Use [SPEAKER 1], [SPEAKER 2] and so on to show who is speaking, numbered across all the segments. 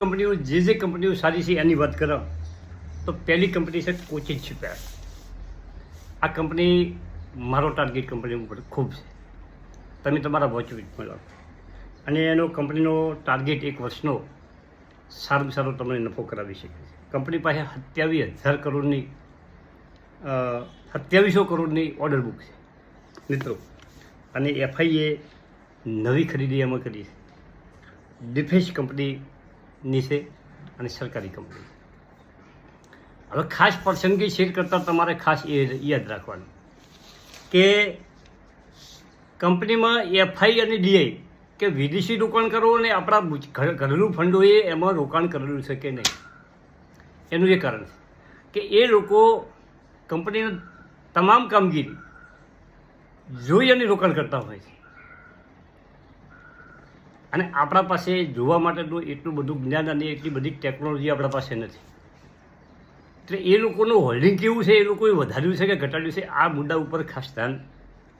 [SPEAKER 1] કંપનીઓ, જે જે કંપનીઓ સારી છે, એની વાત કરો. તો પહેલી કંપની છે કોચિંગ શિપયાર્ડ આ કંપની મારો ટાર્ગેટ કંપની ઉપર ખૂબ છે. તમે તમારા વોચ મળો અને એનો કંપનીનો ટાર્ગેટ એક વર્ષનો સારામાં સારો તમને નફો કરાવી શકે છે. કંપની પાસે સત્યાવીસ હજાર કરોડની સત્યાવીસો કરોડની ઓર્ડર બુક છે. મિત્રો, અને એફઆઈએ નવી ખરીદી એમાં કરી છે. ડિફેન્સ કંપનીની છે અને સરકારી કંપની. હવે ખાસ પસંદગી શેર કરતાં તમારે ખાસ એ યાદ રાખવાનું કે કંપનીમાં એફઆઈ અને ડીઆઈ કે વિદેશી રોકાણ કરવું અને આપણા ઘરેલું ફંડોએ એમાં રોકાણ કરેલું છે કે નહીં? એનું એ કારણ છે કે એ લોકો કંપનીની તમામ કામગીરી જોઈ અને રોકાણ કરતા હોય છે. અને આપણા પાસે જોવા માટેનું એટલું બધું જ્ઞાન અને એટલી બધી ટેકનોલોજી આપણા પાસે નથી. એટલે એ લોકોનું હોલ્ડિંગ કેવું છે? એ લોકોએ વધાર્યું છે કે ઘટાડ્યું છે? આ મુદ્દા ઉપર ખાસ ધ્યાન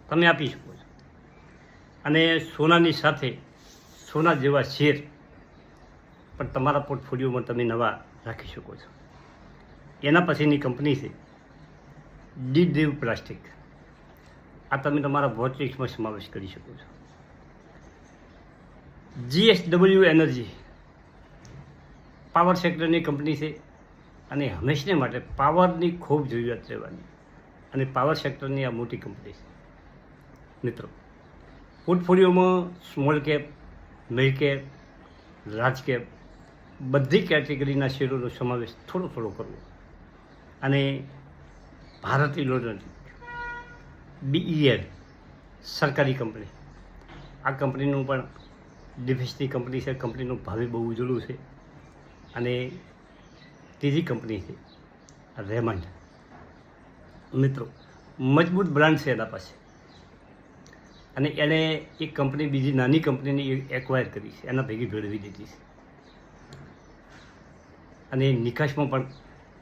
[SPEAKER 1] તમે આપી શકો છો. અને સોનાની સાથે સોના જેવા શેર પણ તમારા પોર્ટફોલિયોમાં તમે નવા રાખી શકો છો. એના પછીની કંપની છે ડી દેવ પ્લાસ્ટિક આ તમે તમારા વોચ લિસ્ટમાં સમાવેશ કરી શકો છો. જીએસડબલ્યુ એનર્જી પાવર સેક્ટરની કંપની છે અને હંમેશને માટે પાવરની ખૂબ જરૂરિયાત રહેવાની અને પાવર સેક્ટરની આ મોટી કંપની છે. મિત્રો, પોર્ટફોલિયોમાં small cap, mid cap, large cap બધી કેટેગરીના શેરોનો સમાવેશ થોડો થોડો કરવો. અને ભારત ઇલેક્ટ્રોનિક બીઈએલ સરકારી કંપની. આ કંપનીનું પણ ડિફેન્સની કંપની છે કંપનીનું ભાવિ બહુ ઉજળું છે. અને ત્રીજી કંપની છે રેમંડ મિત્રો, મજબૂત બ્રાન્ડ છે એના પાસે. અને એણે એક કંપની બીજી નાની કંપનીની એક્વાયર કરી છે, એના ભેગી ભેળવી દીધી છે. અને નિકાસમાં પણ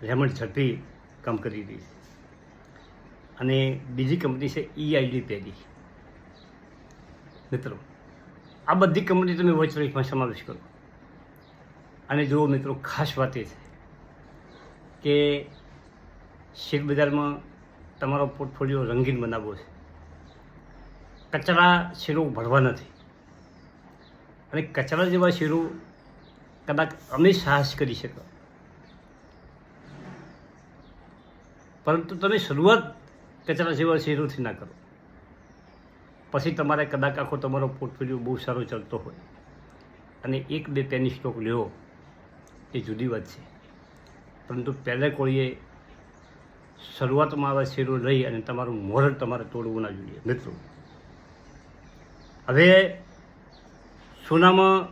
[SPEAKER 1] રેમંડ ઝડપી કામ કરી રહી છે. અને બીજી કંપની છે ઈઆઈડી પેરી મિત્રો આ બધી કંપની તમે વોચ લિસ્ટમાં સમાવેશ કરો. અને જુઓ મિત્રો, ખાસ વાત એ છે કે શેર બજારમાં તમારો પોર્ટફોલિયો રંગીન બનાવવો છે. કચરા શેરો ભરવા નથી. અને કચરા જેવા શેરો કદાચ અમે સાહસ કરી શકો પરંતુ તમે શરૂઆત કચરા જેવા શેરોથી ના કરો. પછી તમારે કદાચ આખો તમારો પોર્ટફોલિયો બહુ સારો ચાલતો હોય. અને એક બે પેની સ્ટોક લેવો એ જુદી વાત છે. પરંતુ પહેલે કોઈએ શરૂઆતમાં આવા શેરો લઈ અને તમારું મોરલ તમારે તોડવું ના જોઈએ. મિત્રો. હવે સોનામાં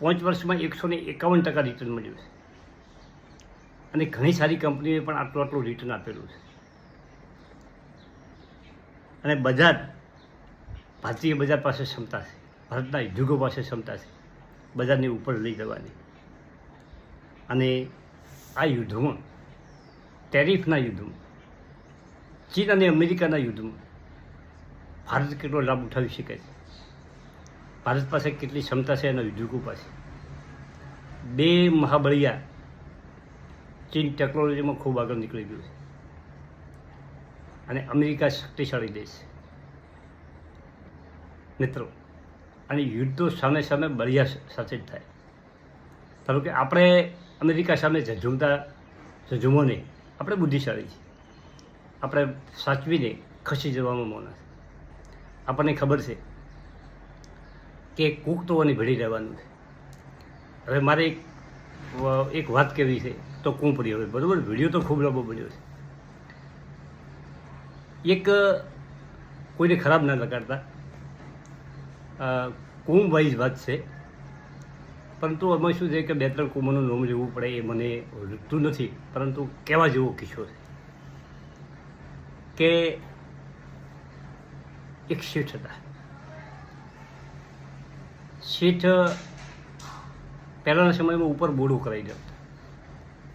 [SPEAKER 1] પાંચ વર્ષમાં એકસો ને એકાવન ટકા રિટર્ન મળ્યું છે. અને ઘણી સારી કંપનીઓએ પણ આટલું આટલું રિટર્ન આપેલું છે. અને બજાર ભારતીય બજાર પાસે ક્ષમતા છે. ભારતના ઉદ્યોગો પાસે ક્ષમતા છે. બજારની ઉપર લઈ જવાની. અને આ યુદ્ધમાં, ટેરિફના યુદ્ધમાં, ચીન અને અમેરિકાના યુદ્ધમાં ભારત કેટલો લાભ ઉઠાવી શકે છે? ભારત પાસે કેટલી ક્ષમતા છે એના ઉદ્યોગો પાસે? બે મહાબળિયા ચીન ટેકનોલોજીમાં ખૂબ આગળ નીકળી ગયું છે. અને અમેરિકા શક્તિશાળી દેશ છે. મિત્રો, અને યુદ્ધો સામે સામે બળિયા સાથે જ થાય. ધારો કે આપણે અમેરિકા સામે ઝઝુમતા, ઝઝુમો નહીં. આપણે બુદ્ધિશાળી છીએ. આપણે સાચવીને ખસી જવામાં મોના છે. આપણને ખબર છે કે કૂક તો અને ભેળી રહેવાનું છે. હવે મારે એક એક વાત કહેવી છે તો કું પડી હવે બરાબર? વીડિયો તો ખૂબ લાંબો બન્યો છે. એક, કોઈને ખરાબ ના લગાડતા. કુમ વાઇઝ છે. પરંતુ અમે શું છે કે બે ત્રણ કુંભનું નામ લેવું પડે એ મને રૂપતું નથી. પરંતુ કહેવા જેવો કિસ્સો છે. કે એક શેઠ હતા. શેઠ પહેલાંના સમયમાં ઉપર બોડું કરાવી દેતા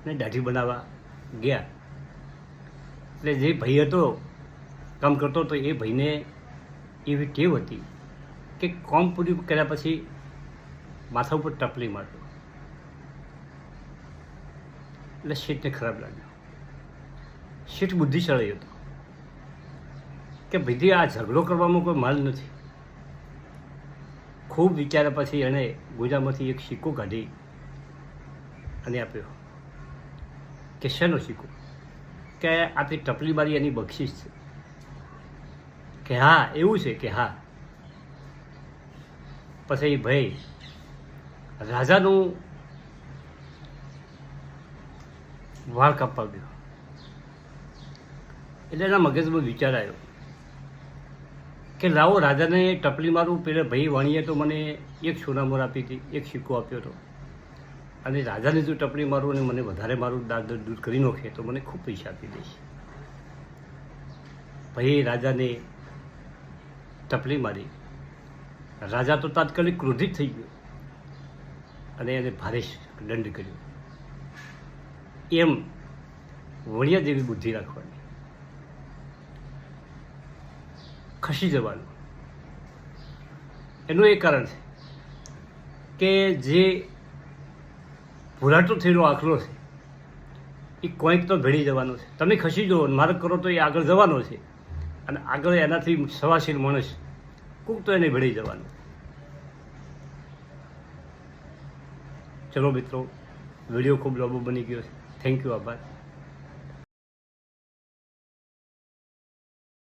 [SPEAKER 1] અને દાઢી બનાવવા ગયા. એટલે જે ભાઈ હતો, કામ કરતો હતો, એ ભાઈને એવી ટેવ હતી કે કોમ પૂરી કર્યા પછી માથા ઉપર ટપલી મારતો. એટલે શેઠને ખરાબ લાગ્યો. શેઠ બુદ્ધિશાળી હતો. કે ભીધી આ ઝઘડો કરવામાં કોઈ માલ નથી. ખૂબ વિચાર્યા પછી એણે ગુજામાંથી એક સિક્કો કાઢી અને આપ્યો. કે શેનો સિક્કો કે આપણી ટપલી બારી એની બક્ષિસ છે. કે હા, એવું છે કે હા. પછી ભાઈ, રાજાનું વાળ કાપવા ગયો. એટલે એના મગજમાં વિચાર આવ્યો કે લાવો રાજાને ટપલી મારું, પેલા ભાઈ વાણીએ તો મને એક સોનામોર આપી હતી, એક સિક્કો આપ્યો હતો. અને રાજાને જો ટપલી મારું અને મને વધારે મારું દાદ દૂર કરી નાખે તો મને ખૂબ પૈસા આપી દઈશ. ભાઈ રાજાને ટપલી મારી. રાજા તો તાત્કાલિક ક્રોધિત થઈ ગયો અને એને ભારે દંડ કર્યો. એમ વણિયા જેવી બુદ્ધિ રાખવાની. ખસી જવાનું. એનું એ કારણ છે કે જે ભૂરાટો થયેલો આખલો છે, એ કોઈક તો ભેળી જવાનો છે. તમે ખસી જુઓ માર્ગ કરો તો એ આગળ જવાનો છે. અને આગળ એનાથી સવાશીલ માણસ કોક તો એને ભળી જવાનું. ચલો મિત્રો, વીડિયો ખૂબ લાંબો બની ગયો છે. થેન્ક યુ આભાર.